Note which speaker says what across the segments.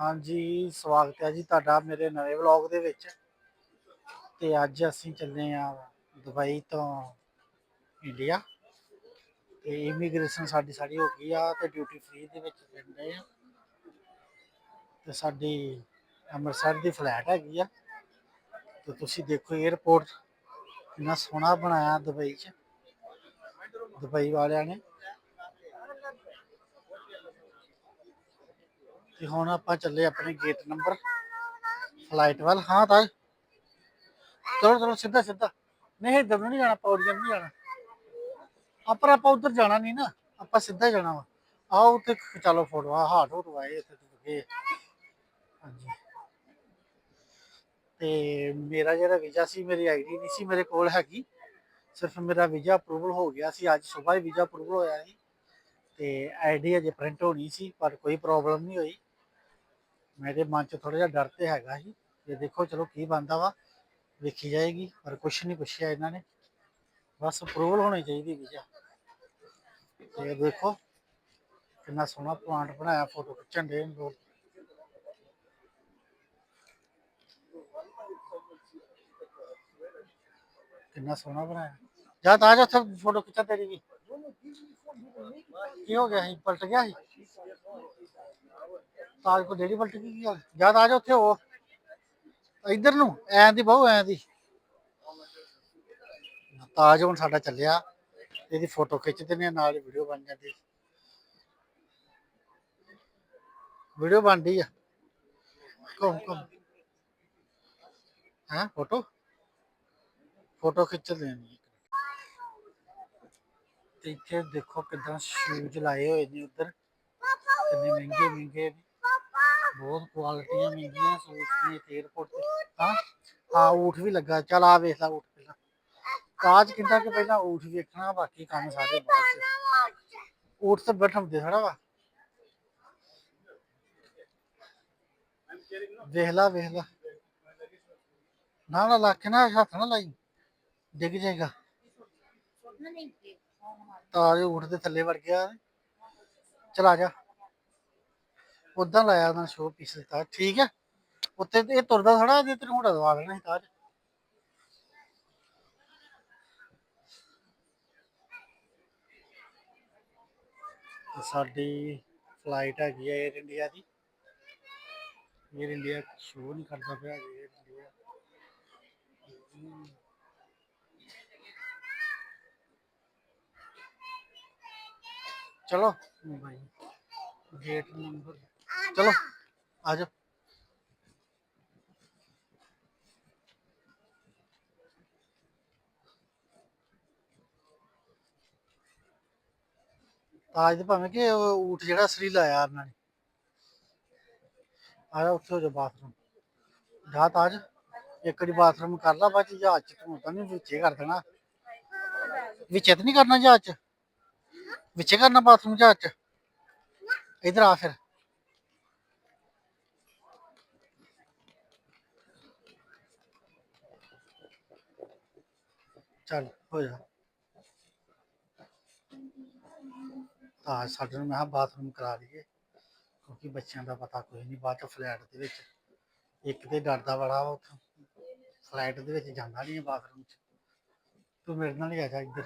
Speaker 1: ਹਾਂਜੀ, ਸਵਾਗਤ ਹੈ ਜੀ ਤੁਹਾਡਾ ਮੇਰੇ ਨਵੇਂ ਵਲੌਗ ਦੇ ਵਿੱਚ। ਤੇ ਅੱਜ ਅਸੀਂ ਚੱਲੇ ਆ ਦੁਬਈ ਤੋਂ ਇੰਡੀਆ। ਤੇ ਇਮੀਗ੍ਰੇਸ਼ਨ ਸਾਡੀ ਸਾਡੀ ਹੋ ਗਈ ਆ ਤੇ ਡਿਊਟੀ ਫ੍ਰੀ ਦੇ ਵਿੱਚ ਰਹਿੰਦੇ ਆ। ਤੇ ਸਾਡੀ ਅੰਮ੍ਰਿਤਸਰ ਦੀ ਫਲੈਟ ਹੈਗੀ ਆ। ਤੇ ਤੁਸੀਂ ਦੇਖੋ 에어ਪੋਰਟ ਕਿੰਨਾ ਸੋਹਣਾ ਬਣਾਇਆ ਦੁਬਈ 'ਚ। ਦੁਬਈ ਵਾਲਿਆਂ ਨੇ। ਤੇ ਹੁਣ ਆਪਾਂ ਚੱਲੇ ਆਪਣੇ ਗੇਟ ਨੰਬਰ ਫਲਾਈਟ ਵੱਲ। ਹਾਂ, ਤਾਂ ਚਲੋ ਚਲੋ, ਸਿੱਧਾ ਸਿੱਧਾ। ਨਹੀਂ ਇੱਧਰ ਨੂੰ ਨਹੀਂ ਜਾਣਾ, ਪੌੜੀਆਂ ਨਹੀਂ ਜਾਣਾ। ਆਪਾਂ ਆਪਾਂ ਉੱਧਰ ਜਾਣਾ ਨਹੀਂ ਨਾ। ਆਪਾਂ ਸਿੱਧਾ ਜਾਣਾ ਵਾ। ਆਓ ਉੱਥੇ ਚਲੋ ਫੋਟੋ ਆ ਹਾਟ ਹੋਟ ਆਏ ਇੱਥੇ ਤੇ ਹਾਂਜੀ। ਤੇ ਮੇਰਾ ਜਿਹੜਾ ਵੀਜ਼ਾ ਸੀ, ਮੇਰੀ ਆਈਡੀ ਨਹੀਂ ਸੀ ਮੇਰੇ ਕੋਲ ਹੈਗੀ। ਸਿਰਫ ਮੇਰਾ ਵੀਜ਼ਾ ਅਪਰੂਵਲ ਹੋ ਗਿਆ ਸੀ। ਅੱਜ ਸਵੇਰ ਵੀਜ਼ਾ ਅਪਰੂਵਲ ਹੋਇਆ ਸੀ। ਤੇ ਆਈਡੀ ਅਜੇ ਪ੍ਰਿੰਟ ਹੋਣੀ ਸੀ, ਪਰ ਕੋਈ ਪ੍ਰੋਬਲਮ ਨਹੀਂ ਹੋਈ। ਮੇਰੇ ਮਨ 'ਚ ਥੋੜਾ ਜਿਹਾ ਡਰ ਤੇ ਹੈਗਾ ਸੀ ਤੇ ਦੇਖੋ ਚਲੋ ਕੀ ਬੰਦਾ ਵਾ ਵੇਖੀ ਜਾਏਗੀ ਪਰ ਕੁਛ ਨਹੀਂ ਪੁੱਛਿਆ ਇਹਨਾਂ ਨੇ ਬਸ ਅਪਰੂਵਲ ਹੋਣੀ ਚਾਹੀਦੀ ਵੀਜ਼ਾ ਤੇ ਦੇਖੋ ਕਿੰਨਾ ਸੋਹਣਾ ਪਲਾਂਟ ਬਣਾਇਆ ਫੋਟੋ ਖਿੱਚਣ ਦੇ ਲੋਕ ਕਿੰਨਾ ਸੋਹਣਾ ਬਣਾਇਆ ਜਾ ਤਾਂ ਆ ਜਾ ਉੱਥੇ ਫੋਟੋ ਖਿੱਚਾ ਤੇਰੀ ਵੀ ਕੀ ਹੋ ਗਿਆ ਸੀ ਪਲਟ ਗਿਆ ਸੀ ਤਾਜ ਕੋ ਡੇੜੀ ਪਲਟ ਗਈ ਕੀ ਗੱਲ ਆ ਜਾ ਉੱਥੇ ਹੋ ਇੱਧਰ ਨੂੰ, ਐਂ ਦੀ ਬਹੁ, ਐਂ ਦੀ। ਤਾਜ ਹੁਣ ਸਾਡਾ ਚੱਲਿਆ। ਇਹਦੀ ਫੋਟੋ ਖਿੱਚਦੇ ਨੇ ਨਾਲ ਹੀ ਵੀਡੀਓ ਬਣ ਜਾਂਦੀ। ਵੀਡੀਓ ਬਣਦੀ ਆ। ਕਮ ਕਮ ਹਾਂ, ਫੋਟੋ? ਫੋਟੋ ਖਿੱਚਦੇ ਨੇ ਤੇ ਇੱਥੇ ਦੇਖੋ ਕਿਦਾਂ ਸ਼ੂਜ਼ ਲਾਏ ਹੋਏ ਨੇ ਉੱਧਰ। ਕਿੰਨੇ ਮਹਿੰਗੇ ਮਹਿੰਗੇ ਨੇ। ਬਹੁਤ ਕੁਆਲਿਟੀਆਂ ਮਹਿੰਗੀਆਂ ਸੂਟ ਨੇ ਇੱਥੇ 에어ਪੋਰਟ ਤੇ ਹਾਂ ਹਾਂ ਊਠ ਵੀ ਲੱਗਾ ਚਲ ਆ ਵੇਖ ਲੈ ਊਠ ਪਹਿਲਾਂ ਕਾਜ ਕਿੰਦਾ ਕਿ ਪਹਿਲਾਂ ਊਠ ਵੇਖਣਾ ਬਾਕੀ ਕੰਮ ਸਾਰੇ ਬਾਅਦ ਚ ਊਠ ਤੇ ਬੈਠਣ ਥੋੜਾ ਵਾ ਵੇਖ ਲਾ ਵੇਖ ਲਾ ਨਾ ਨਾ ਲੱਖ ਨਾ ਹੱਥ ਨਾ ਲਾਈ ਡਿੱਗ ਜਾਏਗਾ ਤਾਰੇ ਊਠ ਦੇ ਥੱਲੇ ਵੜ ਗਿਆ ਚਲਾ ਜਾ ਉਦਾਂ ਲਾਇਆ ਉਹਨਾਂ ਸ਼ੋ ਪੀਸ ਦਿੱਤਾ। ਠੀਕ ਹੈ? ਉੱਤੇ ਇਹ ਤੁਰਦਾ ਥੋੜਾ ਜੇ ਤੈਨੂੰ ਹੋੜਾ ਦਵਾ ਦੇਣਾ ਸੀ ਤਾਜ ਸਾਡੀ ਫਲਾਈਟ ਹੈਗੀ ਹੈ 에ਅਰ ਇੰਡੀਆ ਦੀ। 에ਅਰ ਇੰਡੀਆ ਸ਼ੋ ਨਹੀਂ ਕਰਦਾ ਪਿਆ 에ਅਰ ਇੰਡੀਆ ਚਲੋ, ਬਾਈ। ਗੇਟ ਨੰਬਰ ਚਲੋ ਆ ਜਾਓ ਤਾਜ ਦੇ ਭਾਵੇਂ ਕਿ ਉਹ ਊਠ ਜਿਹੜਾ ਅਸਲੀ ਲਾਇਆ ਉਹਨਾਂ ਨੇ ਆ ਜਾ ਉੱਥੇ ਹੋ ਜਾ ਬਾਥਰੂਮ ਜਾ ਤਾਜ ਇੱਕ ਵਾਰੀ ਬਾਥਰੂਮ ਕਰ ਲਾ ਬਾਅਦ ਚ ਜਹਾਜ਼ ਚ ਤੂੰ ਤਾਂ ਨਹੀਂ ਵਿੱਚੇ ਕਰ ਦੇਣਾ ਵਿੱਚੇ ਤਾਂ ਨਹੀਂ ਕਰਨਾ ਜਹਾਜ਼ ਚ ਵਿੱਚੇ ਕਰਨਾ ਬਾਥਰੂਮ ਜਹਾਜ਼ ਚ ਇਧਰ ਆ ਫਿਰ ਚੱਲ, ਹੋ ਜਾ। ਆ ਸਾਡੇ ਨੂੰ ਮੈਂ ਕਿਹਾ ਬਾਥਰੂਮ ਕਰਾ ਲਈਏ, ਕਿਉਂਕਿ ਬੱਚਿਆਂ ਦਾ ਪਤਾ ਕੋਈ ਨਹੀਂ, ਬਾਅਦ ਚ ਫਲੈਟ ਦੇ ਵਿੱਚ। ਇੱਕ ਤੇ ਡਰਦਾ ਬੜਾ ਵਾ ਉੱਥੋਂ। ਦੇ ਵਿੱਚ ਜਾਂਦਾ ਨਹੀਂ ਬਾਥਰੂਮ ਚ। ਤੂੰ ਮੇਰੇ ਨਾਲ ਹੀ ਆ ਜਾ ਇੱਧਰ।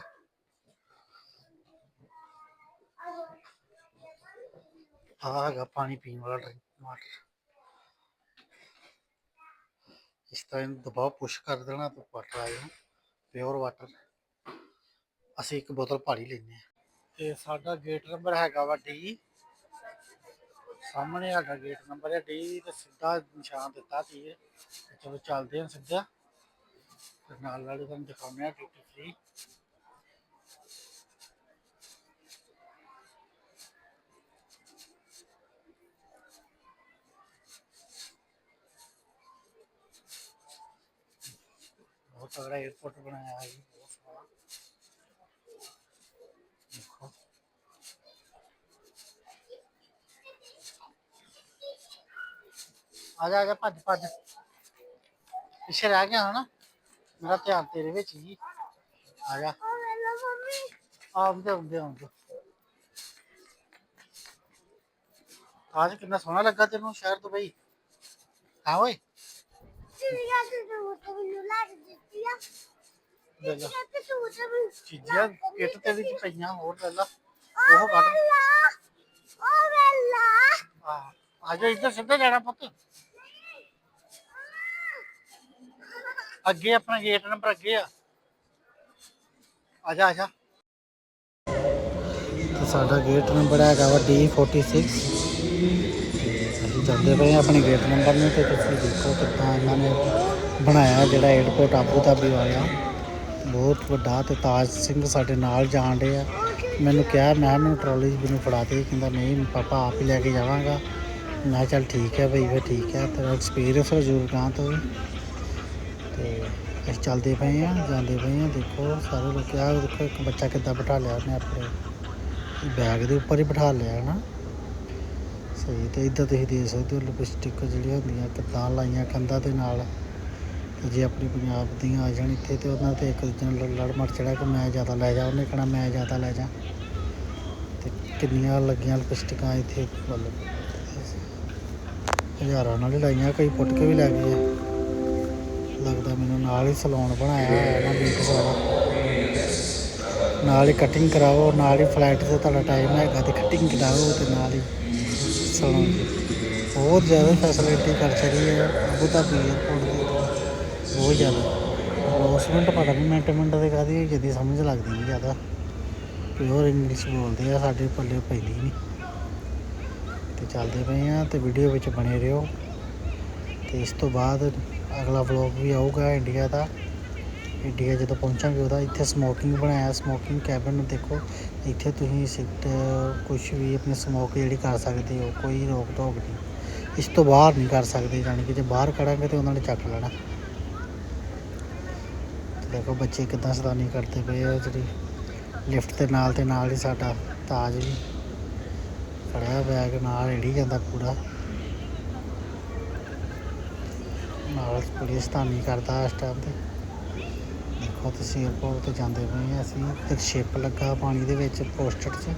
Speaker 1: ਆਹ ਹੈਗਾ ਪਾਣੀ ਪੀਣ ਵਾਲਾ ਡਰਿੰਕ, ਵਾਟਰ। ਇਸ ਤਰ੍ਹਾਂ ਇਹਨੂੰ ਦਬਾਓ, ਪੁਸ਼ ਕਰ ਦੇਣਾ ਤਾਂ ਵਾਟਰ ਆ ਪਿਓਰ ਵਾਟਰ। ਅਸੀਂ ਇੱਕ ਬੋਤਲ ਭਾਰੀ ਲੈਂਦੇ ਹਾਂ। ਤੇ ਸਾਡਾ ਗੇਟ ਨੰਬਰ ਹੈਗਾ ਵਾ ਡੀ ਸਾਹਮਣੇ ਸਾਡਾ ਗੇਟ ਨੰਬਰ ਹੈ ਡੀ ਤੇ ਸਿੱਧਾ ਨਿਸ਼ਾਨ ਦਿੱਤਾ ਸੀ ਚਲੋ ਚੱਲਦੇ ਹਾਂ ਸਿੱਧਾ। ਨਾਲ ਨਾਲ ਤੁਹਾਨੂੰ ਦਿਖਾਉਂਦੇ ਆ ਡਿਊਟੀ ਫ੍ਰੀ ਬਹੁਤ ਤਗੜਾ 에어ਪੋਰਟ ਬਣਾਇਆ ਹੈ ਜੀ ਬਹੁਤ ਸੋਹਣਾ ਦੇਖੋ ਆ ਜਾ ਆ ਜਾ ਭੱਜ ਭੱਜ ਪਿੱਛੇ ਰਹਿ ਗਿਆ ਹਨਾ ਮੇਰਾ ਧਿਆਨ ਤੇਰੇ ਵਿੱਚ ਹੀ ਆ ਜਾ ਆਉਂਦੇ ਆਉਂਦੇ ਆਉਂਦੇ ਤਾਜ ਕਿੰਨਾ ਸੋਹਣਾ ਲੱਗਾ ਤੈਨੂੰ ਸ਼ਹਿਰ ਦੁਬਈ ਹਾਂ ਓਏ
Speaker 2: ਚੀਜ਼ਾਂ ਤੇ ਤੂੰ ਮੈਨੂੰ ਲੱਗ ਦਿੱਤੀ ਆ
Speaker 1: ਲੈ ਲਾ
Speaker 2: ਚੀਜ਼ਾਂ ਤੇ ਤੂੰ ਤੇ ਮੈਨੂੰ
Speaker 1: ਚੀਜ਼ਾਂ ਕਿੱਟ ਤੇ ਵਿੱਚ ਪਈਆਂ ਹੋਰ ਲੈ ਲਾ।
Speaker 2: ਉਹ
Speaker 1: ਉਹ ਕੱਢ
Speaker 2: ਵੇਲਾ ਉਹ ਵੇਲਾ।
Speaker 1: ਆ ਆ ਜਾ ਇੱਧਰ ਸਿੱਧਾ ਜਾਣਾ ਪੁੱਤ। ਅੱਗੇ ਆਪਣਾ ਗੇਟ ਨੰਬਰ ਅੱਗੇ ਆ। ਆ ਜਾ ਆ ਜਾ। ਤੇ ਸਾਡਾ ਗੇਟ ਨੰਬਰ ਹੈਗਾ ਵਾ D46 ਅਸੀਂ ਜਾਂਦੇ ਪਏ ਹਾਂ ਆਪਣੇ ਗੇਟ ਨੰਬਰ ਨੂੰ ਤੇ ਤੁਸੀਂ ਦੇਖੋ ਕਿੱਦਾਂ ਇਹਨਾਂ ਨੇ ਬਣਾਇਆ ਜਿਹੜਾ 에어ਪੋਰਟ ਆਬੂ ਧਾਬੀ ਵਾਲਾ ਬਹੁਤ ਵੱਡਾ ਤੇ ਤਾਜ ਸਿੰਘ ਸਾਡੇ ਨਾਲ ਜਾਣ ਡੇ ਆ। ਮੈਨੂੰ ਕਿਹਾ, ਮੈਂ ਮੈਨੂੰ ਟਰਾਲੀ 'ਚ ਮੈਨੂੰ ਫੜਾ ਦੇ। ਕਹਿੰਦਾ, ਨਹੀਂ, ਪਾਪਾ ਆਪ ਹੀ ਲੈ ਕੇ ਜਾਵਾਂਗਾ। ਮੈਂ ਕਿਹਾ, ਚੱਲ ਠੀਕ ਹੈ ਬਈ, ਫਿਰ ਠੀਕ ਹੈ। ਤੇਰਾ ਐਕਸਪੀਰੀਅੰਸ ਹੋ ਜੂਗਾ ਗਾਂ ਤੋਂ। ਵੀ ਤੇ ਅਸੀਂ ਚੱਲਦੇ ਪਏ ਆ, ਜਾਂਦੇ ਪਏ ਆ। ਦੇਖੋ, ਸਾਰੇ ਲੋਕ ਆ ਦੇਖੋ, ਇੱਕ ਬੱਚਾ ਕਿੱਦਾਂ ਬਿਠਾ ਲਿਆ ਉਹਨੇ ਆਪਣੇ। ਬੈਗ ਦੇ ਉੱਪਰ ਹੀ ਬਿਠਾ ਲਿਆ ਹੈ ਨਾ। ਸਹੀ ਤੇ ਇੱਧਰ ਤੁਸੀਂ ਦੇਖ ਸਕਦੇ ਹੋ ਲਿਪਸਟਿਕ ਜਿਹੜੀਆਂ ਹੁੰਦੀਆਂ ਕਿੱਦਾਂ ਲਾਈਆਂ ਕੰਧਾਂ ਦੇ ਨਾਲ, ਤੇ ਜੇ ਆਪਣੀ ਪੰਜਾਬ ਦੀਆਂ ਆ ਜਾਣ ਇੱਥੇ ਤੇ ਉਹਨਾਂ ਤੇ ਇੱਕ ਦੂਜੇ ਨਾਲ ਲੜ ਮੜ ਚੜਾ ਕਿ ਮੈਂ ਜ਼ਿਆਦਾ ਲੈ ਜਾ, ਉਹਨੇ ਕਹਣਾ ਮੈਂ ਜ਼ਿਆਦਾ ਲੈ ਜਾ। ਤੇ ਕਿੰਨੀਆਂ ਲੱਗੀਆਂ ਲਿਪਸਟਿਕਾਂ ਇੱਥੇ ਮਤਲਬ ਹਜ਼ਾਰਾਂ ਨਾਲ ਹੀ ਲਾਈਆਂ, ਕਈ ਪੁੱਟ ਕੇ ਵੀ ਲੈ ਗਏ ਲੱਗਦਾ ਮੈਨੂੰ ਨਾਲ ਹੀ ਸਲੂਨ ਬਣਾਇਆ ਹੋਇਆ ਨਾ ਬਿਊਟੀ ਸਾਰਾ। ਨਾਲ ਹੀ ਕਟਿੰਗ ਕਰਾਓ, ਨਾਲ ਹੀ ਫਲੈਟ ਤੇ ਤੁਹਾਡਾ ਟਾਈਮ ਹੈਗਾ ਤੇ ਕਟਿੰਗ ਕਰਾਓ ਤੇ ਨਾਲ ਹੀ। ਸਲੂਨ ਬਹੁਤ ਜ਼ਿਆਦਾ ਫੈਸਿਲਿਟੀ ਕਰ ਛੜੀ ਹੈ, ਅਬੂ ਧਾਬੀ ਏਅਰਪੋਰਟ ਦੇ। ਬਹੁਤ ਜ਼ਿਆਦਾ। ਅਨਾਉਂਸਮੈਂਟ ਪਤਾ ਨਹੀਂ ਮਿੰਟ ਮਿੰਟ ਦੇ ਕਾਦੀ ਹੋਈ ਜਦੀ, ਸਮਝ ਲੱਗਦੀ ਨਹੀਂ ਜ਼ਿਆਦਾ। ਪਿਓਰ ਇੰਗਲਿਸ਼ ਬੋਲਦੇ ਆ, ਸਾਡੇ ਪੱਲੇ ਪੈਂਦੀ ਨਹੀਂ ਤੇ ਚੱਲਦੇ ਪਏ ਆ ਤੇ ਵੀਡੀਓ ਵਿੱਚ ਬਣੇ ਰਹੋ। ਤੇ ਇਸ ਤੋਂ ਬਾਅਦ ਅਗਲਾ ਵਲੌਗ ਵੀ ਆਊਗਾ ਇੰਡੀਆ ਦਾ। ਇੰਡੀਆ ਜਦੋਂ ਪਹੁੰਚਾਂਗੇ ਉਹਦਾ ਇੱਥੇ ਸਮੋਕਿੰਗ ਬਣਾਇਆ ਸਮੋਕਿੰਗ ਕੈਬਨ ਨੂੰ ਦੇਖੋ। ਇੱਥੇ ਤੁਸੀਂ ਸਿਗਰਟ ਕੁਝ ਵੀ ਆਪਣੀ ਸਮੋਕ ਜਿਹੜੀ ਕਰ ਸਕਦੇ ਹੋ, ਕੋਈ ਰੋਕ ਟੋਕ ਨਹੀਂ। ਇਸ ਤੋਂ ਬਾਹਰ ਨਹੀਂ ਕਰ ਸਕਦੇ, ਜਾਣੀ ਕਿ ਜੇ ਬਾਹਰ ਕਰਾਂਗੇ ਤੇ ਉਹਨਾਂ ਨੇ ਚੱਕ ਲੈਣਾ। ਦੇਖੋ ਬੱਚੇ ਕਿਦਾਂ ਸਤਾਨੀ ਕਰਦੇ ਪਏ ਆ ਜਿਹੜੀ ਲਿਫਟ ਦੇ ਨਾਲ ਤੇ ਨਾਲ ਹੀ ਸਾਡਾ ਤਾਜ ਵੀ ਖੜਿਆ ਬੈਗ ਨਾਲ ਰੇੜੀ ਜਾਂਦਾ ਪੂਰਾ। ਨਾਲ ਪੁਲਿਸ ਸਤਾਨੀ ਕਰਦਾ ਇਸ ਟਾਈਮ ਤੇ। ਦੇਖੋ ਤੁਸੀਂ 에어ਪੋਰਟ ਤੇ ਜਾਂਦੇ ਪਏ ਹਾਂ ਅਸੀਂ ਇੱਕ ਸ਼ਿਪ ਲੱਗਾ ਪਾਣੀ ਦੇ ਵਿੱਚ ਪੋਸਟਰ 'ਚ।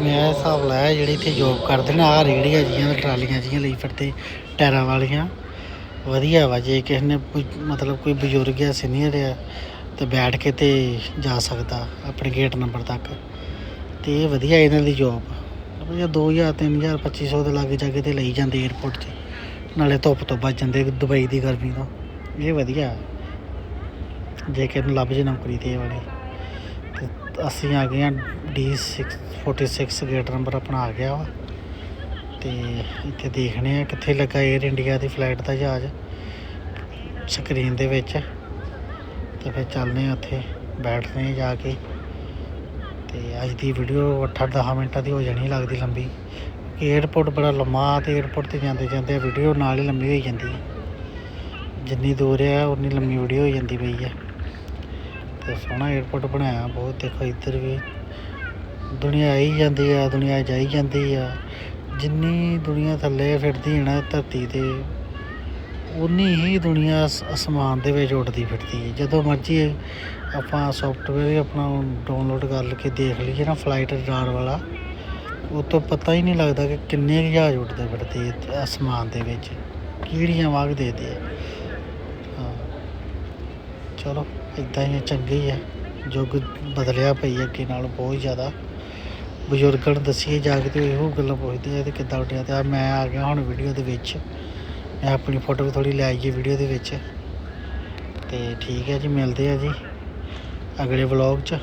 Speaker 1: ਮੈਂ ਹਿਸਾਬ ਲਾਇਆ ਜਿਹੜੀ ਇੱਥੇ ਜੋਬ ਕਰਦੇ ਨੇ, ਆਹ ਰੇੜੀਆਂ ਜੀਆਂ ਟਰਾਲੀਆਂ ਜੀਆਂ ਲਈ ਫਿਰਦੇ, ਟਾਇਰਾਂ ਵਾਲੀਆਂ। ਵਧੀਆ ਵਾ, ਜੇ ਕਿਸੇ ਨੇ ਮਤਲਬ ਕੋਈ ਬਜ਼ੁਰਗ ਆ ਸੀਨੀਅਰ ਆ, ਤੇ ਬੈਠ ਕੇ ਤੇ ਜਾ ਸਕਦਾ, ਆਪਣੇ ਗੇਟ ਨੰਬਰ ਤੱਕ। ਤੇ ਇਹ ਵਧੀਆ ਇਹਨਾਂ ਦੀ ਜੋਬ ਜਾਂ 2000 3000 2500 ਦੇ ਲਾਗੇ ਜਾ ਕੇ ਤੇ ਲਈ ਜਾਂਦੇ 에어ਪੋਰਟ ਤੇ ਨਾਲੇ ਧੁੱਪ ਤੋਂ ਬਚ ਜਾਂਦੇ ਦੁਬਈ ਦੀ ਗਰਮੀ ਤੋਂ। ਇਹ ਵਧੀਆ। ਜੇ ਕਿ ਨੂੰ ਲੱਭ ਜੇ ਨੌਕਰੀ ਤੇ ਵਾਲੀ। ਤੇ ਅਸੀਂ ਆ ਗਏ ਆ D646 ਗੇਟ ਨੰਬਰ ਆਪਣਾ ਆ ਗਿਆ ਵਾ। ਤੇ ਇੱਥੇ ਦੇਖਣੇ ਆ ਕਿੱਥੇ ਲੱਗਾ 에ਅਰ ਇੰਡੀਆ ਦੀ ਫਲਾਈਟ ਦਾ ਜਹਾਜ਼। ਸਕਰੀਨ ਦੇ ਵਿੱਚ। ਤੇ ਫਿਰ ਚੱਲਨੇ ਆ ਉੱਥੇ। ਬੈਠਦੇ ਜਾ ਕੇ। ਤੇ ਅੱਜ ਦੀ ਵੀਡੀਓ 8-10 ਮਿੰਟਾਂ ਦੀ ਹੋ ਜਾਣੀ ਲੱਗਦੀ ਲੰਬੀ। ਏਅਰਪੋਰਟ ਬੜਾ ਲੰਮਾ ਤੇ ਏਅਰਪੋਰਟ ਤੇ ਜਾਂਦੇ ਜਾਂਦੇ ਵੀਡੀਓ ਨਾਲ ਹੀ ਲੰਬੀ ਹੋਈ ਜਾਂਦੀ ਜਿੰਨੀ ਦੂਰ ਹੈ ਉਨੀ ਲੰਮੀ ਵੀਡੀਓ ਹੋ ਜਾਂਦੀ ਪਈ ਹੈ ਤੇ ਸੋਹਣਾ ਏਅਰਪੋਰਟ ਬਣਾਇਆ ਬਹੁਤ, ਦੇਖੋ ਇੱਧਰ ਵੀ। ਦੁਨੀਆ ਆਈ ਜਾਂਦੀ ਆ, ਦੁਨੀਆ ਜਾਈ ਜਾਂਦੀ ਆ। ਜਿੰਨੀ ਦੁਨੀਆ ਥੱਲੇ ਫਿਰਦੀ ਹੈ ਨਾ, ਧਰਤੀ ਤੇ ਉਨੀ ਹੀ ਦੁਨੀਆ ਅਸ- ਅਸਮਾਨ ਦੇ ਵਿੱਚ ਉੱਡਦੀ ਫਿਰਦੀ ਹੈ। ਜਦੋਂ ਮਰਜ਼ੀ ਆਪਾਂ ਸੌਫਟਵੇਅਰ ਆਪਣਾ ਡਾਊਨਲੋਡ ਕਰ ਕੇ ਦੇਖ ਲਈਏ ਨਾ ਫਲਾਈਟ ਰਡਾਰ ਵਾਲਾ ਉਹ ਤੋਂ ਪਤਾ ਹੀ ਨਹੀਂ ਲੱਗਦਾ ਕਿ ਕਿੰਨੇ ਕੁ ਜਹਾਜ਼ ਉੱਡਦੇ ਫਿਰਦੇ ਆ ਅਸਮਾਨ ਦੇ ਵਿੱਚ। ਕੀੜੀਆਂ ਵਾਂਗ ਦੇ ਆ। ਹਾਂ। ਚਲੋ ਇਦਾਂ ਹੀ ਚੰਗੇ ਹੀ ਆ। ਯੁੱਗ ਬਦਲਿਆ ਪਈ ਅੱਗੇ ਨਾਲ ਬਹੁਤ ਜ਼ਿਆਦਾ। ਬਜ਼ੁਰਗਾਂ ਨੂੰ ਦੱਸੀਏ, ਜਾ ਕੇ ਤੇ ਇਹੋ ਗੱਲਾਂ ਪੁੱਛਦੇ ਆ ਤੇ ਕਿੱਦਾਂ ਉੱਡਿਆ ਤੇ ਆ, ਮੈਂ ਆ ਗਿਆ ਹੁਣ ਵੀਡੀਓ ਦੇ ਵਿੱਚ। ਮੈਂ ਆਪਣੀ ਫੋਟੋ ਵੀ ਥੋੜੀ ਲੈ ਆਈਏ ਵੀਡੀਓ ਦੇ ਵਿੱਚ। ਤੇ ਠੀਕ ਹੈ ਜੀ, ਮਿਲਦੇ ਆ ਜੀ ਅਗਲੇ ਵਲੌਗ 'ਚ।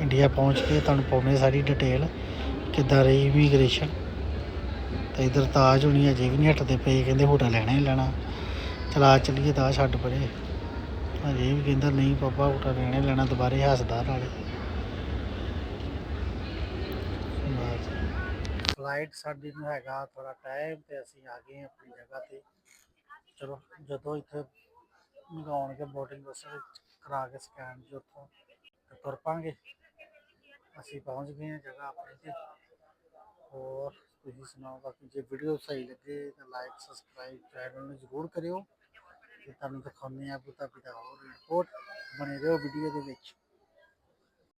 Speaker 1: ਇੰਡੀਆ ਪਹੁੰਚ ਕੇ ਤੁਹਾਨੂੰ ਪਾਉਣੇ ਸਾਰੀ ਡਿਟੇਲ ਕਿੱਦਾਂ ਰਹੀ ਇਮੀਗ੍ਰੇਸ਼ਨ ਤੇ ਇਧਰ ਤਾਜ ਹੋਣੀ ਅਜੇ ਵੀ ਨਹੀਂ ਹਟਦੇ ਪਏ, ਕਹਿੰਦੇ ਹੋਟਲ ਲੈਣਾ ਹੀ ਲੈਣਾ। ਚਲਾ ਚੱਲੀਏ ਤਾਂ ਛੱਡ ਪਰੇ। ਅਜੇ ਵੀ ਕਹਿੰਦਾ ਨਹੀਂ ਪਾਪਾ ਹੋਟਲ ਲੈਣਾ ਹੀ ਲੈਣਾ, ਦੁਬਾਰੇ ਹੱਸਦਾ ਨਾਲੇ। ਫਲਾਈਟ ਸਾਡੀ ਨੂੰ ਹੈਗਾ ਥੋੜਾ ਟਾਈਮ ਤੇ ਅਸੀਂ ਆ ਗਏ ਹਾਂ ਆਪਣੀ ਜਗ੍ਹਾ ਤੇ ਚਲੋ ਜਦੋਂ ਇੱਥੇ ਮੰਗਾਉਣਗੇ ਬੋਰਡਿੰਗ ਬੱਸ ਕਰਾ ਕੇ ਸਕੈਨ ਜੀ ਉੱਥੋਂ ਤੇ ਤੁਰ ਪਾਂਗੇ ਅਸੀਂ ਪਹੁੰਚ ਗਏ ਹਾਂ ਜਗ੍ਹਾ ਆਪਣੀ ਤੇ ਹੋਰ ਤੁਸੀਂ ਸੁਣਾਓ ਬਾਕੀ ਜੇ ਵੀਡੀਓ ਸਹੀ ਲੱਗੇ ਤਾਂ ਲਾਈਕ ਸਬਸਕ੍ਰਾਈਬ ਚੈਨਲ ਨੂੰ ਜ਼ਰੂਰ ਕਰਿਓ ਤੇ ਤੁਹਾਨੂੰ ਦਿਖਾਉਂਦੇ ਆ ਬੁੱਤਾ ਪਿਤਾ ਹੋਰ ਰਿਪੋਰਟ ਬਣੇ ਰਹੋ ਵੀਡੀਓ ਦੇ ਵਿੱਚ